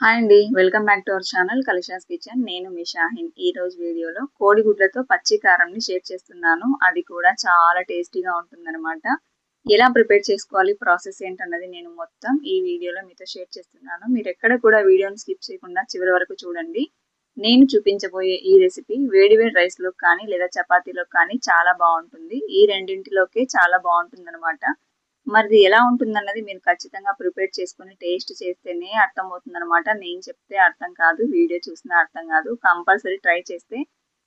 Hi అండి welcome back to our channel Kalisha's kitchen నేను మీ షాహిన్ ఈ రోజు వీడియోలో కోడిగుడ్లతో పచ్చి కారంని షేర్ చేస్తున్నాను. అది కూడా చాలా టేస్టీగా ఉంటుందన్నమాట. ఎలా ప్రిపేర్ చేసుకోవాలి ప్రాసెస్ ఏంటన్నది నేను మొత్తం ఈ వీడియోలో మీతో షేర్ చేస్తున్నాను. మీరు ఎక్కడ కూడా వీడియోని స్కిప్ చేయకుండా చివరి వరకు చూడండి. నేను చూపించబోయే ఈ రెసిపీ వేడివేడి రైస్లో కానీ లేదా చపాతీలో కానీ చాలా బాగుంటుంది. ఈ రెండింటిలోకే చాలా బాగుంటుంది అనమాట మరి ఎలా ఉంటుందన్నది మీరు ఖచ్చితంగా ప్రిపేర్ చేసుకుని టేస్ట్ చేస్తేనే అర్థమవుతుంది అనమాట నేను చెప్తే అర్థం కాదు వీడియో చూసినా అర్థం కాదు. కంపల్సరీ ట్రై చేస్తే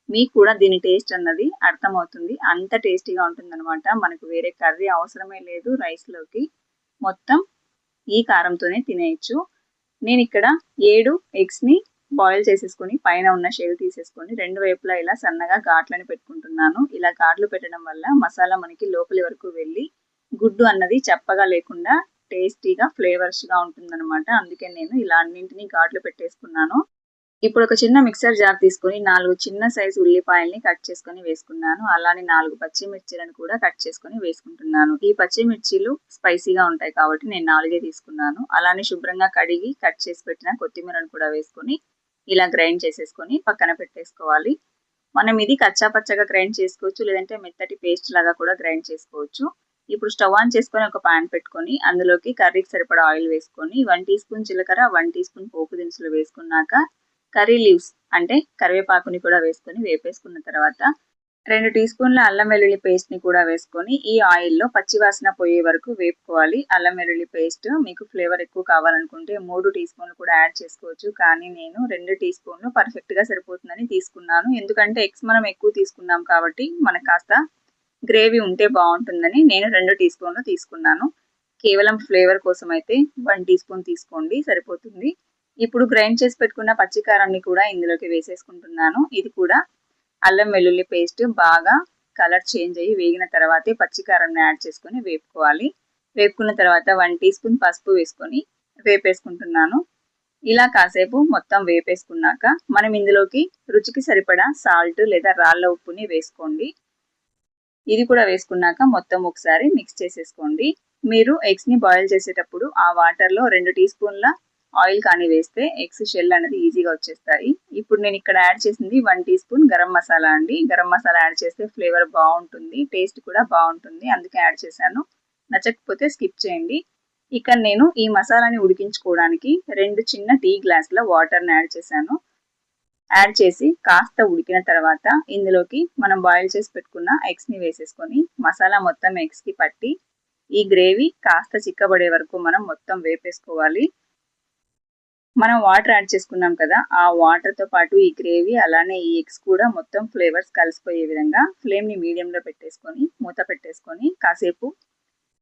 మీకు కూడా దీని టేస్ట్ అన్నది అర్థమవుతుంది. అంత టేస్టీగా ఉంటుందన్నమాట. మనకు వేరే కర్రీ అవసరమే లేదు రైస్లోకి. మొత్తం ఈ కారంతోనే తినేయచ్చు. నేను ఇక్కడ ఏడు ఎగ్స్ని బాయిల్ చేసేసుకొని పైన ఉన్న షెల్ తీసేసుకొని రెండు వైపులా ఇలా సన్నగా ఘాట్లని పెట్టుకుంటున్నాను. ఇలా ఘాట్లు పెట్టడం వల్ల మసాలా మనకి లోపలి వరకు వెళ్ళి గుడ్డు అన్నది చెప్పగా లేకుండా టేస్టీగా ఫ్లేవర్స్గా ఉంటుందన్నమాట. అందుకే నేను ఇలా అన్నింటినీ ఘాట్లు పెట్టేసుకున్నాను. ఇప్పుడు ఒక చిన్న మిక్సర్ జార్ తీసుకొని నాలుగు చిన్న సైజు ఉల్లిపాయల్ని కట్ చేసుకొని వేసుకున్నాను. అలానే నాలుగు పచ్చిమిర్చీలను కూడా కట్ చేసుకొని వేసుకుంటున్నాను. ఈ పచ్చిమిర్చీలు స్పైసీగా ఉంటాయి కాబట్టి నేను నాలుగే తీసుకున్నాను. అలానే శుభ్రంగా కడిగి కట్ చేసి పెట్టిన కొత్తిమీరను కూడా వేసుకొని ఇలా గ్రైండ్ చేసేసుకొని పక్కన పెట్టేసుకోవాలి. మనం ఇది కచ్చా పచ్చగా గ్రైండ్ చేసుకోవచ్చు లేదంటే మెత్తటి పేస్ట్ లాగా కూడా గ్రైండ్ చేసుకోవచ్చు. ఇప్పుడు స్టవ్ ఆన్ చేసుకొని ఒక పాన్ పెట్టుకొని అందులోకి కర్రీకి సరిపడా ఆయిల్ వేసుకొని వన్ టీ స్పూన్ జీలకర్ర వన్ టీ స్పూన్ పోపు దినుసులు వేసుకున్నాక కర్రీ లీవ్స్ అంటే కరివేపాకుని కూడా వేసుకొని వేపేసుకున్న తర్వాత రెండు టీ స్పూన్ల అల్లం వెల్లుల్లి పేస్ట్ని కూడా వేసుకొని ఈ ఆయిల్లో పచ్చివాసన పోయే వరకు వేపుకోవాలి. అల్లం వెల్లుల్లి పేస్ట్ మీకు ఫ్లేవర్ ఎక్కువ కావాలనుకుంటే మూడు టీ స్పూన్లు కూడా యాడ్ చేసుకోవచ్చు. కానీ నేను రెండు టీ స్పూన్లు పర్ఫెక్ట్గా సరిపోతుందని తీసుకున్నాను. ఎందుకంటే ఎగ్స్ మనం ఎక్కువ తీసుకున్నాం కాబట్టి మనకు కాస్త గ్రేవీ ఉంటే బాగుంటుందని నేను రెండు టీ స్పూన్లు తీసుకున్నాను. కేవలం ఫ్లేవర్ కోసం అయితే వన్ టీ స్పూన్ తీసుకోండి సరిపోతుంది. ఇప్పుడు గ్రైండ్ చేసి పెట్టుకున్న పచ్చికారాన్ని కూడా ఇందులోకి వేసేసుకుంటున్నాను. ఇది కూడా అల్లం వెల్లుల్లి పేస్ట్ బాగా కలర్ చేంజ్ అయ్యి వేగిన తర్వాతే పచ్చికారాన్ని యాడ్ చేసుకొని వేపుకోవాలి. వేపుకున్న తర్వాత వన్ టీ స్పూన్ పసుపు వేసుకొని వేపేసుకుంటున్నాను. ఇలా కాసేపు మొత్తం వేపేసుకున్నాక మనం ఇందులోకి రుచికి సరిపడా సాల్ట్ లేదా రాళ్ళ ఉప్పుని వేసుకోండి. ఇది కూడా వేసుకున్నాక మొత్తం ఒకసారి మిక్స్ చేసేసుకోండి. మీరు ఎగ్స్ని బాయిల్ చేసేటప్పుడు ఆ వాటర్లో రెండు టీ స్పూన్ల ఆయిల్ కానీ వేస్తే ఎగ్స్ షెల్ అనేది ఈజీగా వచ్చేస్తాయి. ఇప్పుడు నేను ఇక్కడ యాడ్ చేసింది one teaspoon garam masala అండి. గరం మసాలా యాడ్ చేస్తే ఫ్లేవర్ బాగుంటుంది టేస్ట్ కూడా బాగుంటుంది. అందుకే యాడ్ చేశాను. నచ్చకపోతే స్కిప్ చేయండి. ఇక్కడ నేను ఈ మసాలాని ఉడికించుకోవడానికి రెండు చిన్న టీ గ్లాసుల వాటర్ని యాడ్ చేశాను. యాడ్ చేసి కాస్త ఉడికిన తర్వాత ఇందులోకి మనం బాయిల్ చేసి పెట్టుకున్న ఎగ్స్ని వేసేసుకొని మసాలా మొత్తం ఎగ్స్కి పట్టి ఈ గ్రేవీ కాస్త చిక్కబడే వరకు మనం మొత్తం వేపేసుకోవాలి. మనం వాటర్ యాడ్ చేసుకున్నాం కదా ఆ వాటర్తో పాటు ఈ గ్రేవీ అలానే ఈ ఎగ్స్ కూడా మొత్తం ఫ్లేవర్స్ కలిసిపోయే విధంగా ఫ్లేమ్ని మీడియంలో పెట్టేసుకొని మూత పెట్టేసుకొని కాసేపు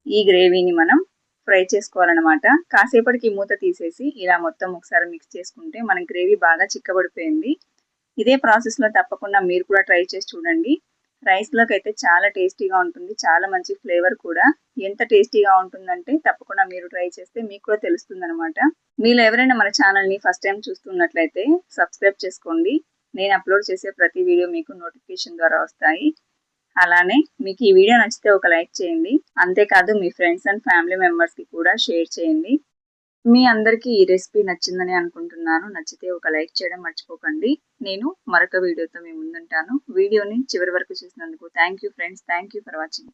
ఈ గ్రేవీని మనం ఫ్రై చేసుకోవాలన్నమాట. కాసేపటికి మూత తీసేసి ఇలా మొత్తం ఒకసారి మిక్స్ చేసుకుంటే మన గ్రేవీ బాగా చిక్కబడిపోయింది. ఇదే ప్రాసెస్లో తప్పకుండా మీరు కూడా ట్రై చేసి చూడండి. రైస్లోకి అయితే చాలా టేస్టీగా ఉంటుంది చాలా మంచి ఫ్లేవర్ కూడా. ఎంత టేస్టీగా ఉంటుందంటే తప్పకుండా మీరు ట్రై చేస్తే మీకు కూడా తెలుస్తుంది అనమాట మీరు ఎవరైనా మన ఛానల్ని ఫస్ట్ టైం చూస్తున్నట్లయితే సబ్స్క్రైబ్ చేసుకోండి. నేను అప్లోడ్ చేసే ప్రతి వీడియో మీకు నోటిఫికేషన్ ద్వారా వస్తాయి. అలానే మీకు ఈ వీడియో నచ్చితే ఒక లైక్ చేయండి. అంతేకాదు మీ ఫ్రెండ్స్ అండ్ ఫ్యామిలీ మెంబర్స్కి కూడా షేర్ చేయండి. మీ అందరికీ ఈ రెసిపీ నచ్చిందని అనుకుంటున్నాను. నచ్చితే ఒక లైక్ చేయడం మర్చిపోకండి. నేను మరొక వీడియోతో మీ ముందుంటాను. వీడియోని చివరి వరకు చూసినందుకు thank you friends. Thank you for watching.